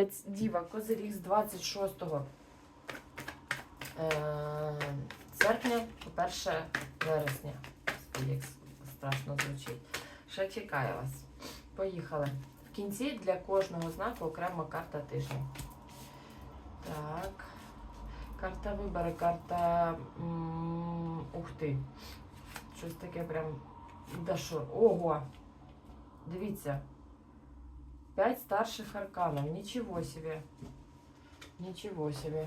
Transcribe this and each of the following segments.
Тілець Діва Козиріг з 26 е, серпня по 1 вересня. Як страшно звучить. Що чекає вас? Поїхали. В кінці для кожного знаку окрема карта тижня. Так. Карта вибору, карта. Ух ти. Щось таке прям. Да? Ого! Дивіться. П'ять старших арканів. Нічого собі. Нічого собі.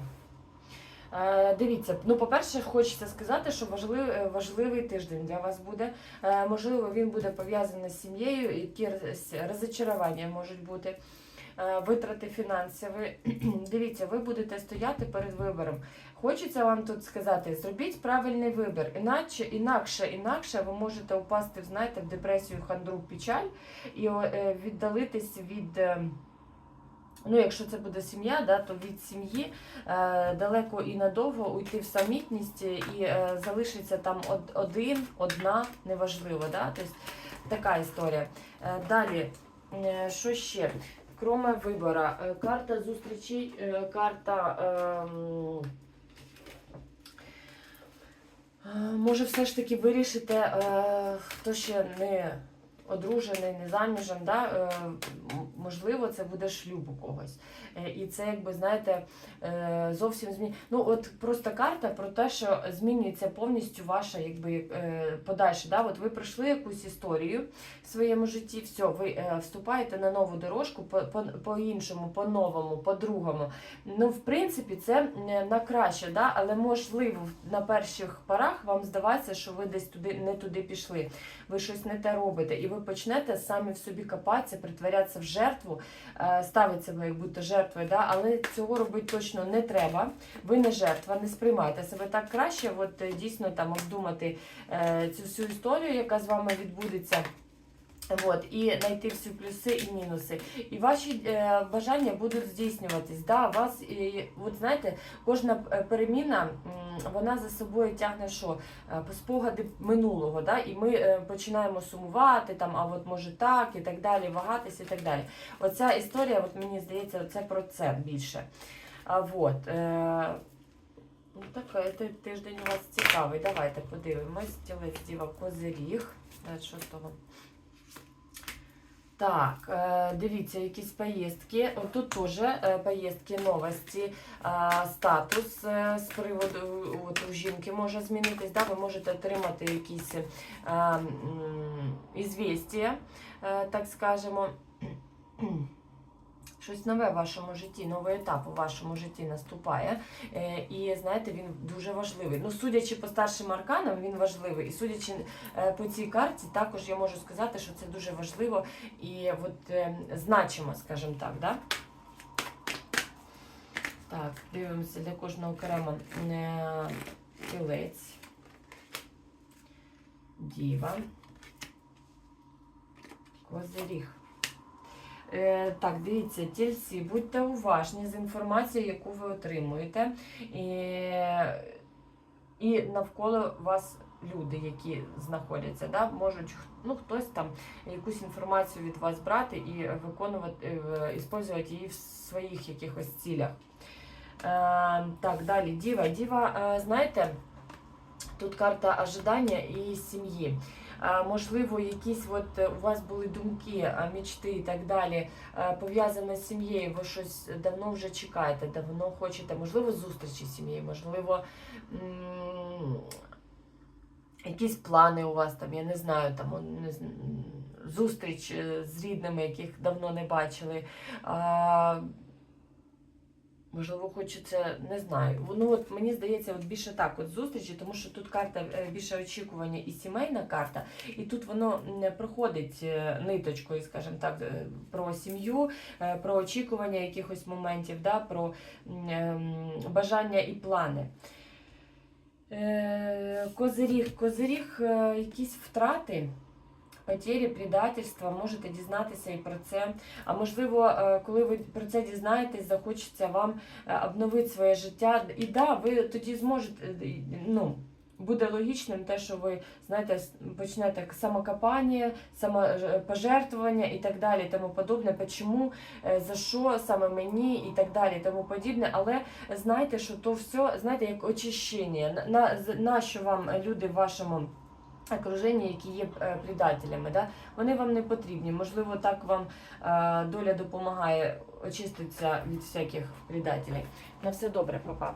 Е, дивіться, ну, по-перше, хочеться сказати, що важливий, важливий тиждень для вас буде. Е, можливо, він буде пов'язаний з сім'єю, якісь розочарування можуть бути, е, витрати фінансові. Дивіться, ви будете стояти перед вибором. Хочеться вам тут сказати, зробіть правильний вибір. Іначе, інакше, інакше ви можете впасти, знаєте, в депресію, хандру, печаль і е, віддалитись від. е, Ну, якщо це буде сім'я, да, то від сім'ї е, далеко і надовго уйти в самітність і е, залишиться там од, один, одна, неважливо. Да? Тобто, така історія. Е, далі, е, що ще? Кроме вибора, е, карта зустрічей, карта. ем, е, Може, все ж таки вирішите, е, хто ще не одружений, не заміжем, да? Можливо, це буде шлюб у когось. Е, І це, якби, знаєте, е, зовсім змі... Ну, от просто карта про те, що змінюється повністю ваша якби, е, подальше. Да? От ви пройшли якусь історію в своєму житті, все, ви вступаєте на нову дорожку по- по- по-іншому, по-новому, по-другому. Ну, в принципі, це на краще, да? але можливо, на перших порах вам здавається, що ви десь туди не туди пішли, ви щось не те робите, і ви почнете самі в собі копатися, притворятися в жертву, е, ставить себе як будто жертвою, да? але цього робити точно не треба. Ви не жертва, не сприймайте себе так краще, от е, дійсно там обдумати е, цю всю історію, яка з вами відбудеться. От, і знайти всі плюси і мінуси. І ваші е, бажання будуть здійснюватись. Да, вас, і, от знаєте, кожна е, переміна вона за собою тягне що? Е, спогади минулого. Да? І ми е, починаємо сумувати, там, а от може так, і так далі, вагатись і так далі. Оця історія, от мені здається, це про це більше. А, вот, е, ну, так, е, тиждень у вас цікавий. Давайте подивимось. Тілець діва Козиріг. 26-го. Так, е, дивіться, якісь поїздки. Тут теж е, поїздки, новості, е, статус з приводу от, у жінки може змінитись. Да? Ви можете отримати якісь е, так скажемо. Щось нове в вашому житті, новий етап у вашому житті наступає. Е, І знаєте, він дуже важливий. Ну, судячи по старшим арканам, він важливий. І судячи е, по цій карті, також я можу сказати, що це дуже важливо і от, е, значимо, скажімо так. Да? Так, дивимося для кожного окремо тілець, діва, козиріг. Е, Так, дивіться, тільці, будьте уважні з інформацією, яку ви отримуєте. І, і навколо вас люди, які знаходяться, да, можуть ну, хтось там якусь інформацію від вас брати і виконувати, е, її в своїх якихось цілях. Е, так, далі, діва. Діва, знаєте, тут карта ожидання і сім'ї. Можливо, якісь от е, у вас були думки, мічти і так далі, пов'язані з сім'єю, ви щось давно вже чекаєте, давно хочете, можливо, зустрічі з сім'єю, можливо, якісь плани у вас там, я не знаю, там не зустріч е, з рідними, яких давно не бачили. Можливо, хочеться, не знаю. Ну от мені здається, от більше так, от зустрічі, тому що тут карта е, більше очікування і сімейна карта, і тут воно не проходить е, ниточкою, скажімо так, е, про сім'ю, про очікування якихось моментів, да, про ем, бажання і плани. Козиріг, козиріг, якісь втрати. Потері, предательства, можете дізнатися і про це. А можливо, е, коли ви про це дізнаєтесь, захочеться вам е, обновити своє життя. І да, ви тоді зможете, е, ну, буде логічним те, що ви знаєте, почнете самокопання, самопожертвування і так далі, тому подобне. Почому, за що саме мені і так далі, тому подібне. Але знайте, що то все, знаєте, як очищення. На, на що вам люди в вашому окруженні, які є е, предателями, да? вони вам не потрібні. Можливо, так вам е, доля допомагає очиститися від всяких предателів. На все добре, папа.